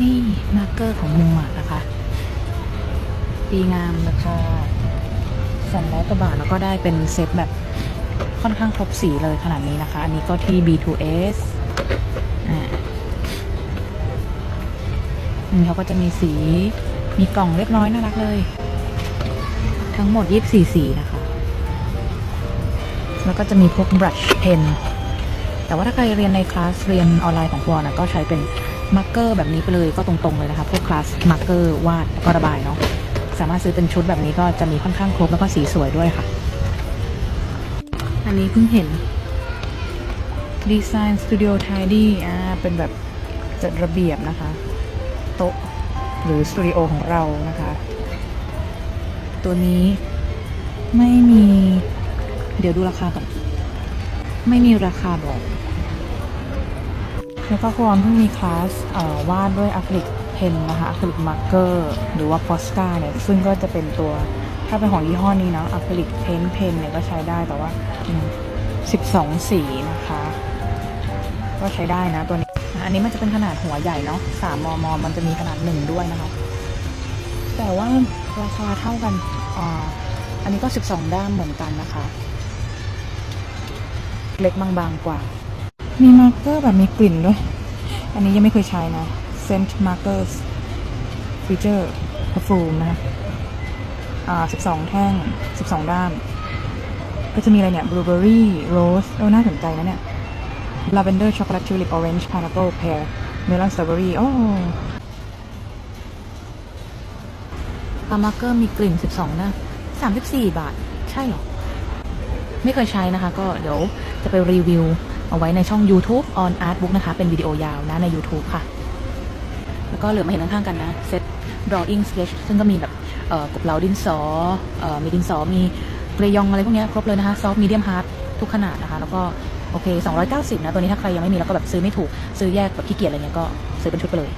นี่มาร์กเกอร์ของมัวนะคะดีงามราคาสองร้อยกว่าบาทแล้วก็ได้เป็นเซตแบบค่อนข้างครบสีเลยขนาดนี้นะคะ อันนี้ก็ที่ B2S อ่าเขาก็จะมีสีมีกล่องเรียบร้อยน่ารักเลย ทั้งหมด 24 สีนะคะ แล้วก็จะมีพวก brush pen แต่ว่าถ้าใครเรียนในคลาสเรียนออนไลน์ของพวนะก็ใช้เป็น มาร์กเกอร์แบบนี้ไปเลยก็ตรงๆเลยนะคะพวกคลาสมาร์กเกอร์วาดก็ระบายเนาะสามารถซื้อเป็นชุดแบบนี้ก็จะมีค่อนข้างครบแล้วก็สีสวยด้วยค่ะ อันนี้เพิ่งเห็น Design Studio Tidy อ่าเป็นแบบจัดระเบียบนะคะ โต๊ะหรือสตูดิโอของเรานะคะ ตัวนี้ไม่มี เดี๋ยวดูราคาก่อน ไม่มีราคาบอก แล้วก็ความเพิ่งมีคลาสวาดด้วยอะคริลิกเพนนะคะอะคริลิกมาร์กเกอร์หรือว่าพอสกาเนี่ยซึ่งก็จะเป็นตัวถ้าเป็นของยี่ห้อนี้นะอะคริลิกเพนเพนเนี่ยก็ใช้ได้แต่ว่า 12 สีนะคะ ก็ใช้ได้นะตัวนี้ อันนี้มันจะเป็นขนาดหัวใหญ่เนาะ3มม มันจะมีขนาดหนึ่งด้วยนะคะ แต่ว่าราคาเท่ากันอ่าอันนี้ก็ 12 ด้ามเหมือนกันนะคะ เล็กบางๆกว่า มีมาร์กเกอร์แบบมีกลิ่นด้วย อันนี้ยังไม่เคยใช้นะ Scent Markers Feature Perfume นะคะอ่า 12 แท่ง 12 ด้ามก็จะมีอะไรเนี่ย Blueberry Rose เออน่าสนใจนะเนี่ย Lavender Chocolate Tulip Orange Pineapple Pear Melon Strawberry โอ้ปามาร์เกอร์มีกลิ่น 12 นะ 34 บาท ใช่หรอ ไม่เคยใช้นะคะ ก็เดี๋ยวจะไปรีวิว เอาไว้ในช่อง YouTube on Artbook นะคะ เป็นวิดีโอยาวนะใน YouTube ค่ะ แล้วก็เหลือมาเห็นข้างๆกันนะเซต drawing sketch ซึ่งก็มีแบบเอ่อกบเหลาดินสออมีดินสอมีเกรยองอะไรพวกเนี้ยครบเลยนะคะซอฟต์มีเดียมฮาร์ดทุกขนาดนะคะ แล้วก็โอเค 290 นะ ตัวนี้ถ้าใครยังไม่มีแล้วก็แบบซื้อไม่ถูก ซื้อแยกแบบขี้เกียจอะไรเงี้ยก็ซื้อเป็นชุดไปเลย